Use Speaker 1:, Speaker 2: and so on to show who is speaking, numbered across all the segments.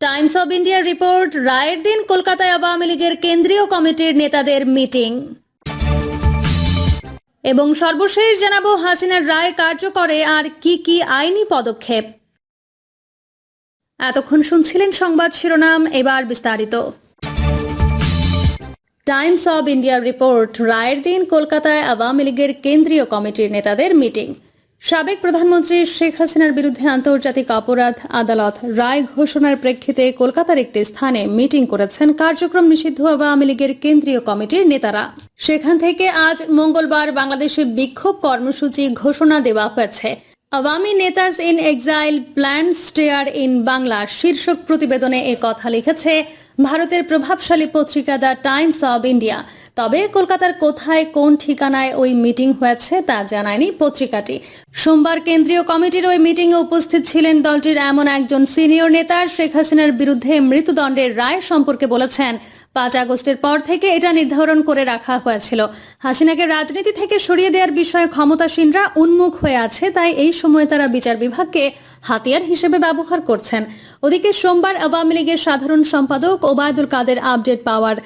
Speaker 1: Times of ইন্ডিয়ার report, রায়ের দিন, কলকাতায় আওয়ামী লীগের কেন্দ্রীয় কমিটির নেতাদের মিটিং। এবং সর্বশেষ জানাব, হাসিনার রায় কার্যকরে আর কি কি আইনি পদক্ষেপ। এতক্ষণ শুনছিলেন সংবাদ শিরোনাম, এবার বিস্তারিত। টাইমস অব ইন্ডিয়ার রিপোর্ট, রায়ের দিন, কলকাতায় আওয়ামী লীগের কেন্দ্রীয় কমিটির নেতাদের মিটিং। সাবেক প্রধানমন্ত্রী শেখ হাসিনার বিরুদ্ধে আন্তর্জাতিক অপরাধ আদালত রায় ঘোষণার প্রেক্ষিতে কলকাতার একটি স্থানে মিটিং করেছেন কার্যক্রম নিষিদ্ধ আওয়ামী লীগের কেন্দ্রীয় কমিটির নেতারা। সেখান থেকে আজ মঙ্গলবার বাংলাদেশে বিক্ষোভ কর্মসূচি ঘোষণা দেওয়া হয়েছে। Awami নেতাজ in exile plan stir in Bangla শীর্ষক প্রতিবেদনে এ কথা লিখেছে, ভারতের প্রভাবশালী পত্রিকা দ্য টাইমস অব ইন্ডিয়া। তবে কলকাতার কোথায় কোন ঠিকানায় ওই মিটিং হয়েছে তা জানায়নি পত্রিকাটি। সোমবার কেন্দ্রীয় কমিটির ওই মিটিংয়ে উপস্থিত ছিলেন দলটির এমন একজন সিনিয়র নেতা, শেখ হাসিনার বিরুদ্ধে মৃত্যুদণ্ডের রায় সম্পর্কে বলেছেন। পাঁচ আগস্টের পর থেকে এটা নির্ধারণ করে রাখা হয়েছিল। হাসিনাকে রাজনীতি থেকে সরিয়ে দেওয়ার বিষয়ে ক্ষমতাসীনরা উন্মুখ হয়ে আছে, তাই এই সময় তারা বিচার বিভাগকে হাতিয়ার হিসেবে ব্যবহার করছেন। ওদিকে সোমবার আওয়ামী লীগের সাধারণ সম্পাদক ওবায়দুল কাদের আপডেট পাওয়ার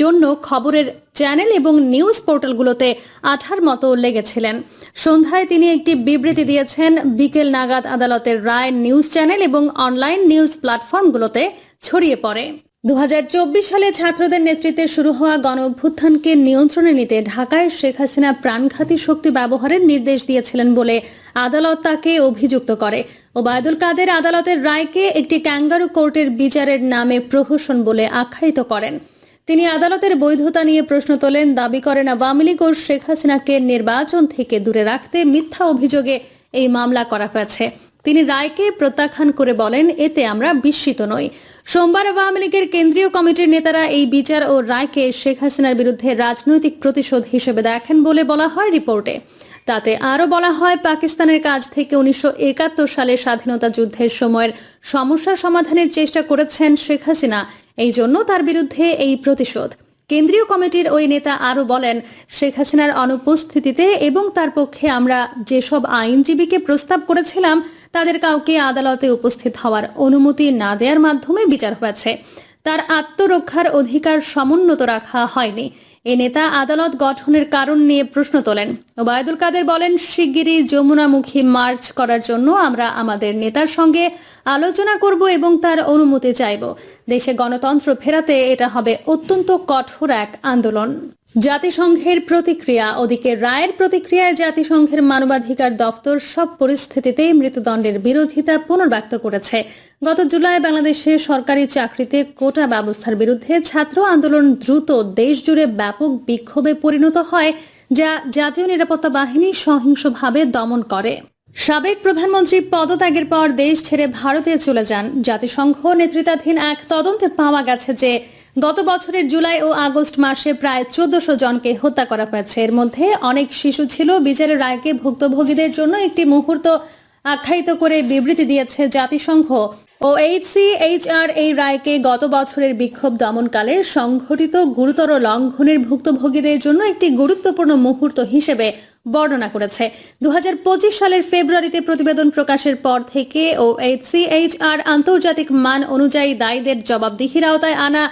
Speaker 1: জন্য খবরের চ্যানেল এবং নিউজ পোর্টালগুলোতে আঠার মতো লেগেছিলেন। সন্ধ্যায় তিনি একটি বিবৃতি দিয়েছেন, বিকেল নাগাদ আদালতের রায় নিউজ চ্যানেল এবং অনলাইন নিউজ প্ল্যাটফর্মগুলোতে ছড়িয়ে পড়ে। দু হাজার চব্বিশ সালে ছাত্রদের নেতৃত্বে শুরু হওয়া গণ অভ্যুত্থানকে নিয়ন্ত্রণে নিতে ঢাকায় শেখ হাসিনা প্রাণঘাতী শক্তি ব্যবহারের নির্দেশ দিয়েছিলেন বলে আদালত তাকে অভিযুক্ত করে। ওবায়দুল কাদের আদালতের রায়কে একটি ক্যাঙ্গারু কোর্টের বিচারের নামে প্রহসন বলে আখ্যায়িত করেন। তিনি আদালতের বৈধতা নিয়ে প্রশ্ন তোলেন, দাবি করেন আওয়ামী লীগ ও শেখ হাসিনাকে নির্বাচন থেকে দূরে রাখতে মিথ্যা অভিযোগে এই মামলা করা হয়েছে। তিনি রায়কে প্রত্যাখ্যান করে বলেন, এতে আমরা বিস্মিত নই। সোমবার আওয়ামী লীগের কেন্দ্রীয় কমিটির নেতারা এই বিচার ও রায়কে শেখ হাসিনার বিরুদ্ধে রাজনৈতিক প্রতিশোধ হিসেবে দেখেন বলে বলা হয় রিপোর্টে। তাতে আরও বলা হয়, পাকিস্তানের কাছ থেকে উনিশশো একাত্তর সালে স্বাধীনতা যুদ্ধের সময়ের সমস্যা সমাধানের চেষ্টা করেছেন শেখ হাসিনা। এই জন্য তার বিরুদ্ধে এই প্রতিশোধ। কেন্দ্রীয় কমিটির ওই নেতা আরও বলেন, শেখ হাসিনার অনুপস্থিতিতে এবং তার পক্ষে আমরা যেসব আইনজীবীকে প্রস্তাব করেছিলাম, তাদের কাউকে আদালতে উপস্থিত হওয়ার অনুমতি না দেওয়ার মাধ্যমে বিচার হয়েছে। তার আত্মরক্ষার অধিকার সমুন্নত রাখা হয়নি। এ নেতা আদালত গঠনের কারণ নিয়ে প্রশ্ন তোলেন। ওবায়দুল কাদের বলেন, শিগগিরই যমুনামুখী মার্চ করার জন্য আমরা আমাদের নেতার সঙ্গে আলোচনা করব এবং তার অনুমতি চাইব। দেশে গণতন্ত্র ফেরাতে এটা হবে অত্যন্ত কঠোর এক আন্দোলন। জাতিসংঘের প্রতিক্রিয়া ওদিকে রায়ের প্রতিক্রিয়ায় জাতিসংঘের মানবাধিকার দপ্তর সব পরিস্থিতিতেই মৃত্যুদণ্ডের বিরোধিতা পুনর্ব্যক্ত করেছে। গত জুলাই বাংলাদেশে সরকারি চাকরিতে কোটা ব্যবস্থার বিরুদ্ধে ছাত্র আন্দোলন দ্রুত দেশজুড়ে ব্যাপক বিক্ষোভে পরিণত হয়, যা জাতীয় নিরাপত্তা বাহিনী সহিংসভাবে দমন করে। সাবেক প্রধানমন্ত্রী পদত্যাগের পর দেশ ছেড়ে ভারতে চলে যান। জাতিসংঘ নেতৃত্বাধীন এক তদন্তে পাওয়া গেছে যে, গত বছরের জুলাই ও আগস্ট মাসে প্রায় চোদ্দশো জনকে হত্যা করা হয়েছে। এর মধ্যে অনেক শিশু ছিল। বিচারের রায়কে ভুক্তভোগীদের জন্য একটি মুহূর্ত আখ্যায়িত করে বিবৃতি দিয়েছে জাতিসংঘ। ও এইচসিএইচআর এই রায়কে গত বছরের বিক্ষোভ দমনকালে সংঘটিত গুরুতর লঙ্ঘনের ভুক্তভোগীদের জন্য একটি গুরুত্বপূর্ণ মুহূর্ত হিসেবে বর্ণনা করেছে। দু হাজার পঁচিশ সালের ফেব্রুয়ারিতে প্রতিবেদন প্রকাশের পর থেকে ও এইচসিএইচআর আন্তর্জাতিক মান অনুযায়ী দায়ীদের জবাবদিহির আওতায় আনা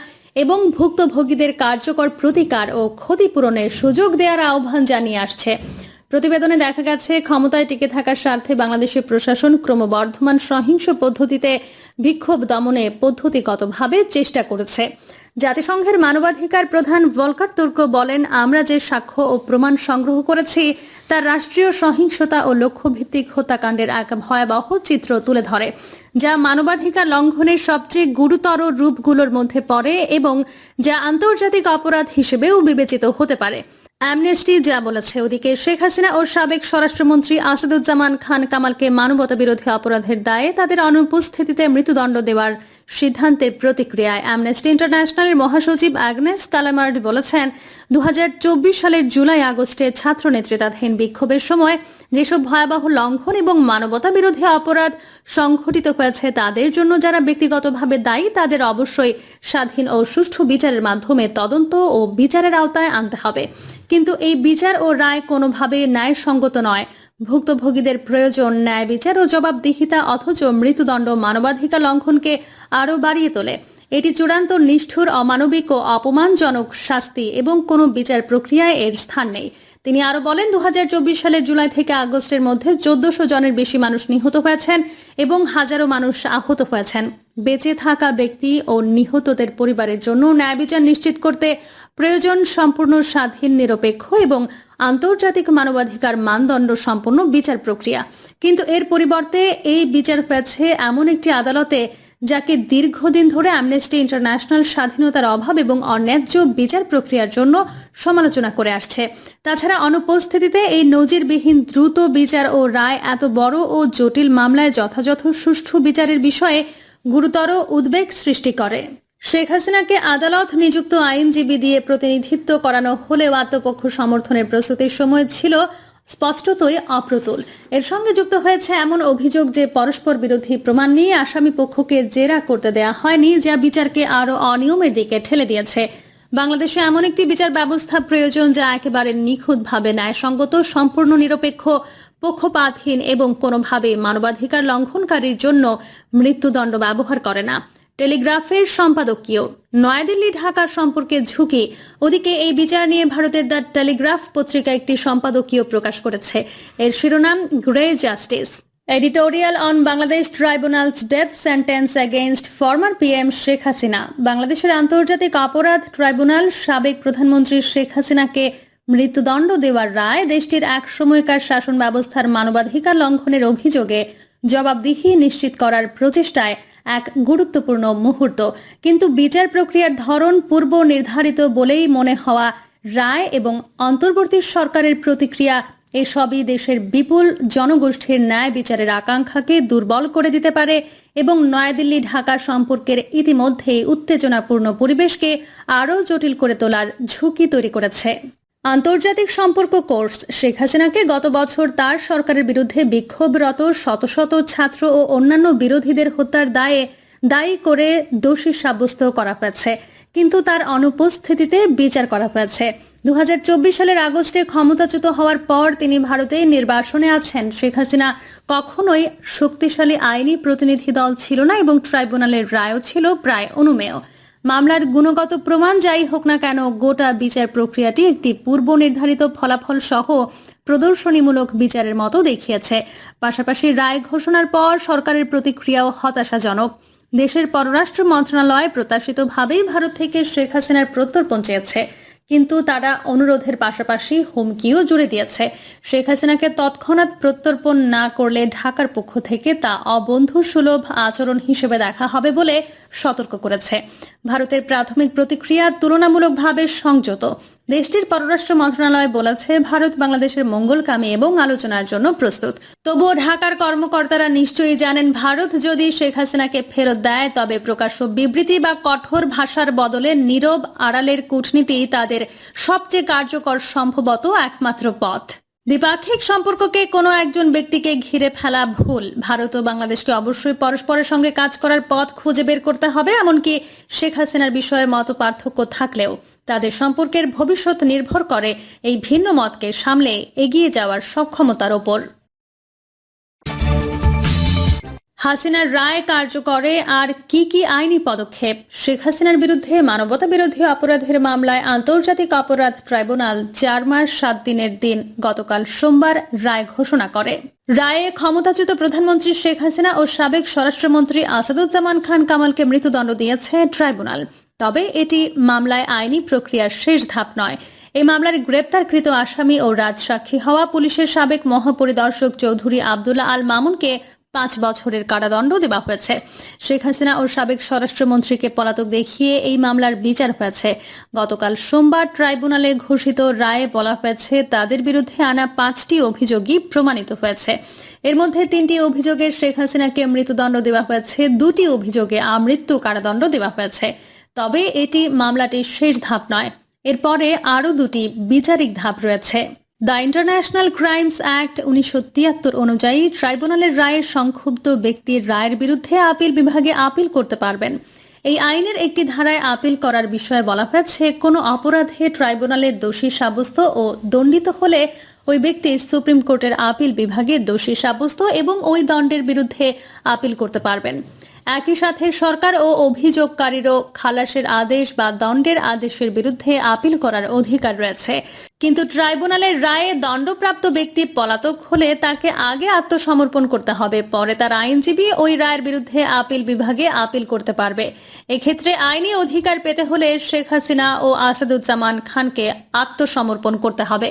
Speaker 1: এবং ভুক্তভোগীদের কার্যকর প্রতিকার ও ক্ষতিপূরণের সুযোগ দেওয়ার আহ্বান জানিয়ে আসছে। প্রতিবেদনে দেখা গেছে, ক্ষমতায় টিকে থাকার স্বার্থে বাংলাদেশের প্রশাসন ক্রমবর্ধমান সহিংস পদ্ধতিতে বিক্ষোভ দমনে পদ্ধতিগতভাবে চেষ্টা করেছে। জাতিসংঘের মানবাধিকার প্রধান ভলকার তুর্ক বলেন, আমরা যে সাক্ষ্য ও প্রমাণ সংগ্রহ করেছি, তা রাষ্ট্রীয় সহিংসতা ও লক্ষ্যভিত্তিক হত্যাকাণ্ডের এক ভয়াবহ চিত্র তুলে ধরে, যা মানবাধিকার লঙ্ঘনের সবচেয়ে গুরুতর রূপগুলোর মধ্যে পড়ে এবং যা আন্তর্জাতিক অপরাধ হিসেবেও বিবেচিত হতে পারে। অ্যামনেস্টি যা বলেছে, ওদিকে শেখ হাসিনা ও সাবেক স্বরাষ্ট্রমন্ত্রী আসাদুজ্জামান খান কামালকে মানবতা বিরোধী অপরাধের দায়ে তাদের অনুপস্থিতিতে মৃত্যুদণ্ড দেওয়ার সিদ্ধান্তের প্রতিক্রিয়ায় অ্যামনেস্টি ইন্টারন্যাশনালের মহাসচিব অ্যাগনেস কালামার্ড বলেছেন দু হাজার চব্বিশ সালের জুলাই আগস্টে ছাত্র নেতৃত্বাধীন বিক্ষোভের সময় যেসব ভয়াবহ লঙ্ঘন এবং মানবতা বিরোধী অপরাধ সংঘটিত হয়েছে তাদের জন্য যারা ব্যক্তিগতভাবে দায়ী, তাদের অবশ্যই স্বাধীন ও সুষ্ঠু বিচারের মাধ্যমে তদন্ত ও বিচারের আওতায় আনতে হবে। কিন্তু এই বিচার ও রায় কোনোভাবে ন্যায়সঙ্গত নয়। ভুক্তভোগীদের প্রয়োজন, ন্যায় বিচার ও জবাবদিহিতা অথচ মৃত্যুদণ্ড মানবাধিকার লঙ্ঘনকে আরও বাড়িয়ে তোলে। এটি চূড়ান্ত নিষ্ঠুর, অমানবিক ও অপমানজনক শাস্তি এবং কোনো বিচার প্রক্রিয়ায় এর স্থান নেই। তিনি আরও বলেন, দুহাজার চব্বিশ সালের জুলাই থেকে আগস্টের মধ্যে চোদ্দশো জনের বেশি মানুষ নিহত হয়েছেন এবং হাজারো মানুষ আহত হয়েছেন। বেঁচে থাকা ব্যক্তি ও নিহতদের পরিবারের জন্য ন্যায় বিচার নিশ্চিত করতে প্রয়োজন সম্পূর্ণ স্বাধীন, নিরপেক্ষ এবং আন্তর্জাতিক মানবাধিকার মানদণ্ড সম্পন্ন বিচার প্রক্রিয়া। কিন্তু এর পরিবর্তে এই বিচার পেয়েছে এমন একটি আদালতে, যাকে দীর্ঘদিন ধরে অ্যামনেস্টি ইন্টারন্যাশনাল স্বাধীনতার অভাব এবং অন্যায্য বিচার প্রক্রিয়ার জন্য সমালোচনা করে আসছে। তাছাড়া অনুপস্থিতিতে এই নজিরবিহীন দ্রুত বিচার ও রায় এত বড় ও জটিল মামলায় যথাযথ সুষ্ঠু বিচারের বিষয়ে গুরুতর উদ্বেগ সৃষ্টি করে। শেখ হাসিনাকে আদালত নিযুক্ত আইনজীবী দিয়ে প্রতিনিধিত্ব করানো হলেও আত্মপক্ষ সমর্থনের প্রস্তুতির সময় ছিল স্পষ্টতই অপ্রতুল। এর সঙ্গে যুক্ত হয়েছে এমন অভিযোগ যে পরস্পর বিরোধী প্রমাণ নিয়ে আসামি পক্ষকে জেরা করতে দেয়া হয়নি, যা বিচারকে আরও অনিয়মের দিকে ঠেলে দিয়েছে। বাংলাদেশে এমন একটি বিচার ব্যবস্থা প্রয়োজন যা একেবারে নিখুঁতভাবে ন্যায়সঙ্গত, সম্পূর্ণ, নিরপেক্ষ, পক্ষপাতহীন এবং কোনোভাবে মানবাধিকার লঙ্ঘনকারীর জন্য মৃত্যুদণ্ড ব্যবহার করে না। টেলিগ্রাফের সম্পাদকীয়। নয়াদিল্লি ঢাকার সম্পর্কে ঝুঁকি। ওদিকে এই বিচার নিয়ে ভারতের দ্য টেলিগ্রাফ পত্রিকা একটি সম্পাদকীয় প্রকাশ করেছে। এর শিরোনাম, grey justice. Editorial on Bangladesh tribunal's death sentence against former PM Sheikh Hasina. বাংলাদেশের আন্তর্জাতিক অপরাধ ট্রাইব্যুনাল সাবেক প্রধানমন্ত্রী শেখ হাসিনাকে মৃত্যুদণ্ড দেওয়ার রায় দেশটির এক সময়কার শাসন ব্যবস্থার মানবাধিকার লঙ্ঘনের অভিযোগে জবাবদিহি নিশ্চিত করার প্রচেষ্টায় এক গুরুত্বপূর্ণ মুহূর্ত। কিন্তু বিচার প্রক্রিয়ার ধরন পূর্ব নির্ধারিত বলেই মনে হওয়া, রায় এবং অন্তর্বর্তী সরকারের প্রতিক্রিয়া এসবই দেশের বিপুল জনগোষ্ঠীর ন্যায় বিচারের আকাঙ্ক্ষাকে দুর্বল করে দিতে পারে এবং নয়াদিল্লি ঢাকা সম্পর্কের ইতিমধ্যেই উত্তেজনাপূর্ণ পরিবেশকে আরও জটিল করে তোলার ঝুঁকি তৈরি করেছে। আন্তর্জাতিক সম্পর্ক কোর্স। শেখ হাসিনাকে গত বছর তার সরকারের বিরুদ্ধে বিক্ষোভরত শত শত ছাত্র ও অন্যান্য বিরোধীদের হত্যার দায়ে দায়ী করে দোষী সাব্যস্ত করা হয়েছে। কিন্তু তার অনুপস্থিতিতে বিচার করা হয়েছে। দু হাজার চব্বিশ সালের আগস্টে ক্ষমতাচ্যুত হওয়ার পর তিনি ভারতে নির্বাসনে আছেন। শেখ হাসিনা কখনোই শক্তিশালী আইনি প্রতিনিধি দল ছিল না এবং ট্রাইব্যুনালের রায়ও ছিল প্রায় অনুমেয়। মামলার গুণগত প্রমাণ যাই হোক না কেন, গোটা বিচার প্রক্রিয়াটি একটি পূর্ব নির্ধারিত ফলাফল সহ প্রদর্শনীমূলক বিচারের মতো দেখিয়েছে। পাশাপাশি রায় ঘোষণার পর সরকারের প্রতিক্রিয়াও হতাশাজনক। দেশের পররাষ্ট্র মন্ত্রণালয় প্রত্যাশিতভাবেই ভারত থেকে শেখ হাসিনার প্রত্যর্পণ চেয়েছে। কিন্তু তারা অনুরোধের পাশাপাশি হুমকিও জুড়ে দিয়েছে। শেখ হাসিনাকে তৎক্ষণাৎ প্রত্যর্পণ না করলে ঢাকার পক্ষ থেকে তা অবন্ধু সুলভ আচরণ হিসেবে দেখা হবে বলে সতর্ক করেছে। ভারতের প্রাথমিক প্রতিক্রিয়া তুলনামূলকভাবে সংযত। দেশটির পররাষ্ট্র মন্ত্রণালয় বলেছে, ভারত বাংলাদেশের মঙ্গলকামী এবং আলোচনার জন্য প্রস্তুত। তবুও ঢাকার কর্মকর্তারা নিশ্চয়ই জানেন, ভারত যদি শেখ হাসিনাকে ফেরত দেয়, তবে প্রকাশ্য বিবৃতি বা কঠোর ভাষার বদলে নীরব আড়ালের কূটনীতি তাদের সবচেয়ে কার্যকর সম্ভবত একমাত্র পথ। দ্বিপাক্ষিক সম্পর্ককে কোনো একজন ব্যক্তিকে ঘিরে ফেলা ভুল। ভারত ও বাংলাদেশকে অবশ্যই পরস্পরের সঙ্গে কাজ করার পথ খুঁজে বের করতে হবে, এমনকি শেখ হাসিনার বিষয়ে মত পার্থক্য থাকলেও তাদের সম্পর্কের ভবিষ্যৎ নির্ভর করে এই ভিন্ন মতকে সামলে এগিয়ে যাওয়ার সক্ষমতার ওপর। হাসিনার রায় কার্যকরে আর কি কি আইনি পদক্ষেপ? শেখ হাসিনার বিরুদ্ধে মানবতা বিরোধী অপরাধের মামলায় আন্তর্জাতিক অপরাধ ট্রাইব্যুনাল চার মাস সাত দিনের দিন গতকাল সোমবার রায় ঘোষণা করে। রায়ে ক্ষমতাচ্যুত প্রধানমন্ত্রী শেখ হাসিনা ও সাবেক স্বরাষ্ট্রমন্ত্রী আসাদুজ্জামান খান কামালকে মৃত্যুদণ্ড দিয়েছে ট্রাইব্যুনাল। তবে এটি মামলায় আইনি প্রক্রিয়ার শেষ ধাপ নয়। এই মামলার গ্রেপ্তারকৃত আসামি ও রাজসাক্ষী হওয়া পুলিশের সাবেক মহাপরিদর্শক চৌধুরী আবদুল্লাহ আল মামুনকে পাঁচ বছরের কারাদণ্ড দেওয়া হয়েছে। শেখ হাসিনা ও সাবেক স্বরাষ্ট্রমন্ত্রীকে পলাতক দেখিয়ে এই মামলার বিচার হয়েছে। গতকাল সোমবার ট্রাইব্যুনালে ঘোষিত রায়ে বলা হয়েছে, তাদের বিরুদ্ধে আনা পাঁচটি অভিযোগই প্রমাণিত হয়েছে। এর মধ্যে তিনটি অভিযোগে শেখ হাসিনাকে মৃত্যুদণ্ড দেওয়া হয়েছে, দুটি অভিযোগে আমৃত্যু কারাদণ্ড দেওয়া হয়েছে। তবে এটি মামলাটির শেষ ধাপ নয়। এরপরে আরও দুটি বিচারিক ধাপ রয়েছে। দ্য ইন্টারন্যাশনাল ক্রাইমস অ্যাক্ট উনিশশো তিয়াত্তর অনুযায়ী ট্রাইব্যুনালের রায়ের সংক্ষুব্ধ ব্যক্তির রায়ের বিরুদ্ধে আপিল বিভাগে আপিল করতে পারবেন। এই আইনের একটি ধারায় আপিল করার বিষয়ে বলা হয়েছে, কোনো অপরাধে ট্রাইব্যুনালের দোষী সাব্যস্ত ও দণ্ডিত হলে ওই ব্যক্তি সুপ্রিম কোর্টের আপিল বিভাগে দোষী সাব্যস্ত এবং ওই দণ্ডের বিরুদ্ধে আপিল করতে পারবেন। একই সাথে সরকার ও অভিযোগকারীরও খালাসের আদেশ বা দণ্ডের আদেশের বিরুদ্ধে আপিল করার অধিকার রয়েছে। কিন্তু ট্রাইব্যুনালের রায়ে দণ্ডপ্রাপ্ত ব্যক্তি পলাতক হলে তাকে আগে আত্মসমর্পণ করতে হবে। পরে তার আইনজীবী ওই রায়ের বিরুদ্ধে আপিল বিভাগে আপিল করতে পারবে। এক্ষেত্রে আইনি অধিকার পেতে হলে শেখ হাসিনা ও আসাদুজ্জামান খানকে আত্মসমর্পণ করতে হবে।